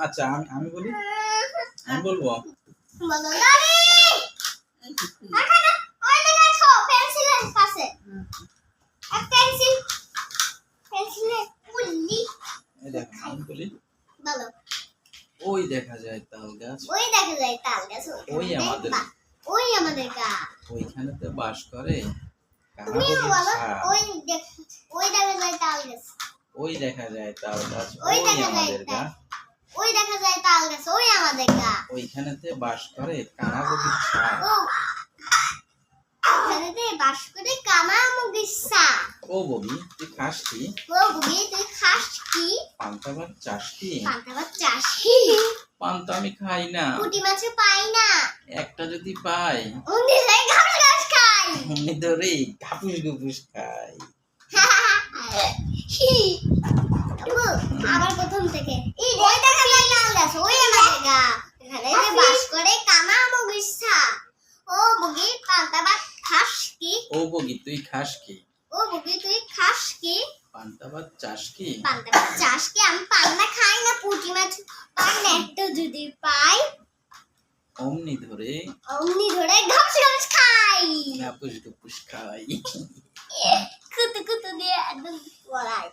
আচ্ছা আমি আমি বলি? আমি বলব? ওই দেখো যায় তাল গাছ ওই দেখা যায় তাল গাছ। ওই আমাদের। ওই আমাদের গা ওইখানেতে বাস করে তুমিও বলো ওই ওই দেখা যায় তাল গাছ। ওই দেখা যায় তাল গাছ ওই দেখা যায় তাল- ওইখানেতে বাস করে কানাবগির ছাড় ও ওখানেতে বাস করে কামা মুগিসা ও বগি তুই খাস কি? ও বুবি তুই খাস কি? পান্তা ভাত চাস কি? পান্তা ভাত চাস কি? পান্তা আমি খাই না। পুঁটি মাছ পাই না। একটা যদি পাই? উনি যাই ঘাস ঘাস খাই। অমনি ধরে ঘাপুস গুপুস খাই আবার প্রথম থেকে এই ওই দেখা যায় তাল গাছ ওই আমাদের গা এখানে যে বাস করে কামা মুগিসা ও বুগি পান্তা ভাত খাস কি ও বগি তুই খাস কি? ও বুগি তুই খাস কি? পান্তা ভাত চাস কি? পান্তা ভাত চাস কি? আমি পান্তা খাই না পুঁটি মাছ পাই না একটু যদি পাই। অমনি ধরে। অমনি ধরে ঘাস ঘাস খাই। ঘাপুস গুপুস খাই। কুতু কুতু দিয়ে একদম পড়াই